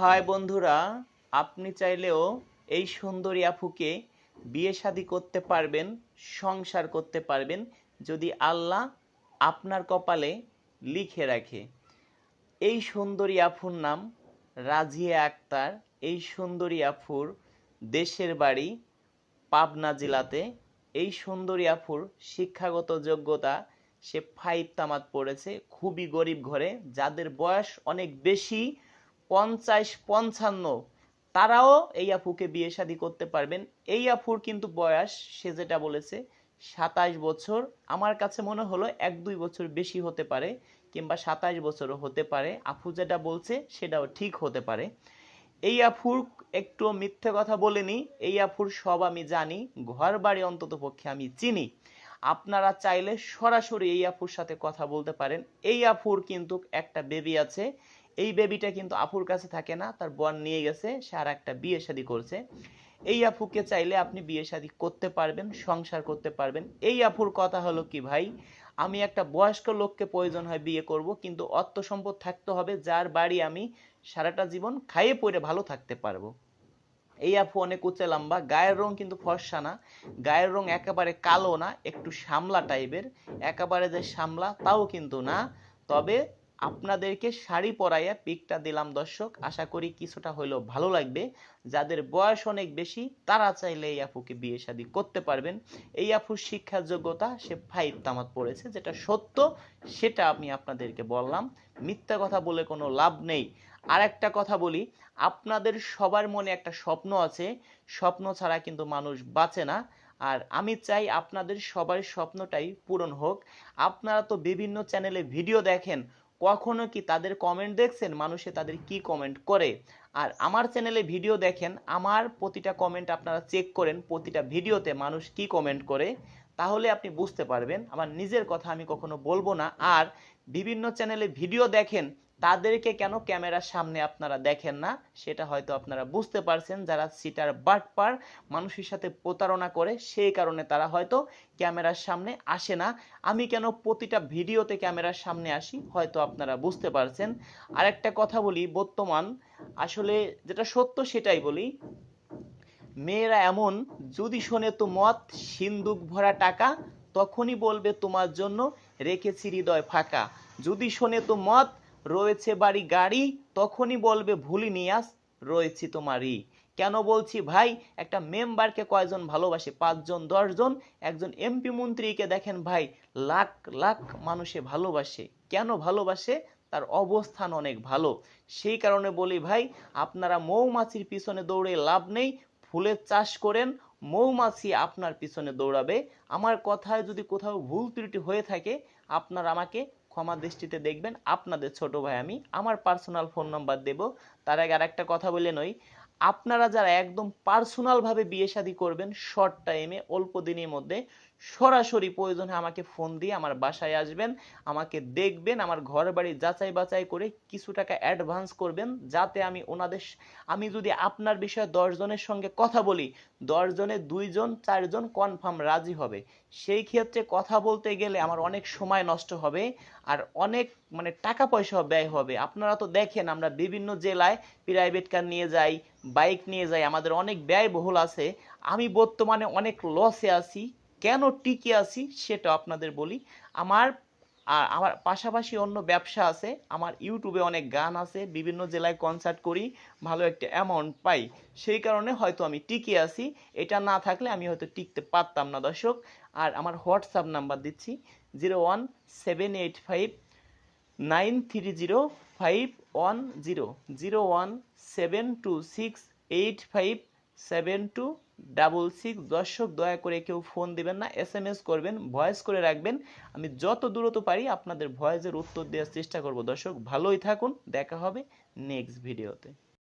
High বন্ধুরা, আপনি চাইলেও এই সুন্দরী আফুকে বিয়ে শাদী করতে পারবেন, সংসার করতে পারবেন, যদি আল্লাহ আপনার কপালে লিখে রাখে। এই সুন্দরী আফুর নাম রাজিয়া আক্তার। এই সুন্দরী আফুর দেশের বাড়ি পাবনা জেলাতে। এই সুন্দরী আফুর শিক্ষাগত যোগ্যতা, সে ফাইভ তামাত পড়েছে, খুবই গরিব ঘরে, যাদের বয়স অনেক বেশি পঞ্চাশ, পঞ্চান্ন। তারাও এই আফুকে বিয়ে শাদী করতে পারবেন। এই আফুর কিন্তু বয়স, সে যেটা বলেছে, সাতাশ বছর। আমার কাছে মনে হলো এক, দুই বছর বেশি হতে পারে, কিংবা সাতাশ বছরও হতে পারে। আফু যেটা বলছে, সেটাও ঠিক হতে পারে। এই আফুর একটু মিথ্যে কথা বলেনি এই আফুর সব আমি জানি। ঘর বাড়ি অন্তত পক্ষে আমি চিনি। আপনারা চাইলে সরাসরি এই আফুর সাথে কথা বলতে পারেন। এই আফুর কিন্তু একটা বেবি আছে। এই বেবিটা কিন্তু আফুর কাছে থাকে না, তার বোন নিয়ে গেছে সে আর একটা বিয়ে শাদী করছে। এই আফুকে চাইলে আপনি বিয়ে শাদী করতে পারবেন, সংসার করতে পারবেন। এই আফুর কথা হলো কি ভাই, আমি একটা বয়স্ক লোককে প্রয়োজন হয় বিয়ে করব, কিন্তু অর্থ সম্পদ থাকতে হবে, যার বাড়ি আমি সারাটা জীবন খাইয়ে পড়ে ভালো থাকতে পারব। এই আপু অনেক উঁচে লম্বা, গায়ের রং কিন্তু ফর্সা না, গায়ের রং একেবারে কালো না, একটু শ্যামলা টাইপের একেবারে যে শ্যামলা তাও কিন্তু না, তবে আপনাদেরকে শাড়ি পরাইয়া পিকটা দিলাম দর্শক। আশা করি কিছুটা হইলেও ভালো লাগবে। যাদের বয়স অনেক বেশি, তারা চাইলে এই আপুকে বিয়ে শাদী করতে পারবেন। এই আপুর শিক্ষার যোগ্যতা সে ফাইভ তামাত পড়েছে, যেটা সত্য, সেটা আমি আপনাদেরকে বললাম। মিথ্যা কথা বলে কোনো লাভ নেই। আর একটা কথা বলি, আপনাদের সবার মনে একটা স্বপ্ন আছে। স্বপ্ন ছাড়া কিন্তু মানুষ বাঁচে না। আর আমি চাই আপনাদের সবার স্বপ্নটাই পূরণ হোক। আপনারা তো বিভিন্ন চ্যানেলে ভিডিও দেখেন কখনো কি তাদের কমেন্ট দেখছেন? মানুষে তাদের কি কমেন্ট করে? আর আমার চ্যানেলে ভিডিও দেখেন, আমার প্রতিটা কমেন্ট আপনারা চেক করেন, প্রতিটা ভিডিওতে মানুষ কি কমেন্ট করে? তাহলে আপনি বুঝতে পারবেন। আমার নিজের কথা আমি কখনো বলব না। আর বিভিন্ন চ্যানেলে ভিডিও দেখেন তাদেরকে কেন ক্যামেরার সামনে আপনারা দেখেন না? সেটা হয়তো আপনারা বুঝতে পারছেন যারা সিটার বাটপার মানুষের সাথে প্রতারণা করে, সেই কারণে তারা হয়তো ক্যামেরার সামনে আসে না। আমি কেন প্রতিটা ভিডিওতে ক্যামেরার সামনে আসি? হয়তো আপনারা বুঝতে পারছেন। আর একটা কথা বলি, বর্তমান আসলে যেটা সত্য সেটাই বলি, মেয়েরা এমন, যদি শোনে তো মত সিন্দুক ভরা টাকা, তখনই বলবে তোমার জন্য রেখেছি হৃদয় ফাঁকা। যদি শোনে তো মত রয়েছে বাড়ি গাড়ি, তখনই বলবে, ভুলি নিয়াস রয়েছি তোমারই। কেন বলছি, ভাই, একটা মেম্বারকে কয়জন ভালোবাসে? পাঁচজন, দশজন? একজন এমপি মন্ত্রীকে দেখেন ভাই, লাখ লাখ মানুষে ভালোবাসে। কেন ভালোবাসে? তার অবস্থান অনেক ভালো। সেই কারণে বলি, ভাই, আপনারা মৌমাছির পিছনে দৌড়ে লাভ নেই, ফুলের চাষ করেন, মৌমাছি আপনার পিছনে দৌড়াবে। আমার কথায় যদি কোথাও ভুল ত্রুটি হয়ে থাকে, আপনারা আমাকে ক্ষমা দৃষ্টিতে দেখবেন, আপনাদের ছোট ভাই আমি, আমার পার্সোনাল ফোন নাম্বার দেব। তার আগে আর একটা কথা বলে নই, আপনারা যারা একদম পার্সোনালভাবে বিয়ে শাদী করবেন শর্ট টাইমে অল্প দিনের মধ্যে সরাসরি প্রয়োজনে আমাকে ফোন দিয়ে আমার বাসায় আসবেন, আমাকে দেখবেন, আমার ঘর বাড়ি যাচাই বাছাই করে কিছু টাকা অ্যাডভান্স করবেন, যাতে আমি ওনাদের আমি যদি আপনার বিষয়ে দশজনের সঙ্গে কথা বলি দশজনে দুইজন চারজন কনফার্ম রাজি হবে। সেই ক্ষেত্রে কথা বলতে গেলে আমার অনেক সময় নষ্ট হবে আর অনেক মানে টাকা পয়সা ব্যয় হবে। আপনারা তো দেখেন আমরা বিভিন্ন জেলায় প্রাইভেট কার নিয়ে যাই বাইক নিয়ে যাই, আমাদের অনেক ব্যয়বহুল আছে। আমি বর্তমানে অনেক লসে আছি। কেন টিকে আছি সেটা আপনাদের বলি। আমার আর আমার পাশাপাশি অন্য ব্যবসা আছে, আমার ইউটিউবে অনেক গান আছে, বিভিন্ন জেলায় কনসার্ট করি, ভালো একটা অ্যামাউন্ট পাই। সেই কারণে হয়তো আমি টিকে আছি, এটা না থাকলে আমি হয়তো টিকতে পারতাম না দর্শক। আর আমার হোয়াটসঅ্যাপ নাম্বার দিচ্ছি, zero one seven eight five nine three zero five one zero zero one seven two six eight five seven two double six দর্শক দয়া করে কেউ ফোন দিবেন না এস এম এস করবেন, ভয়েস করে রাখবেন। আমি যত দূরত পারি আপনাদের ভয়েসের উত্তর দেওয়ার চেষ্টা করব। দর্শক ভালোই থাকুন, দেখা হবে নেক্সট ভিডিওতে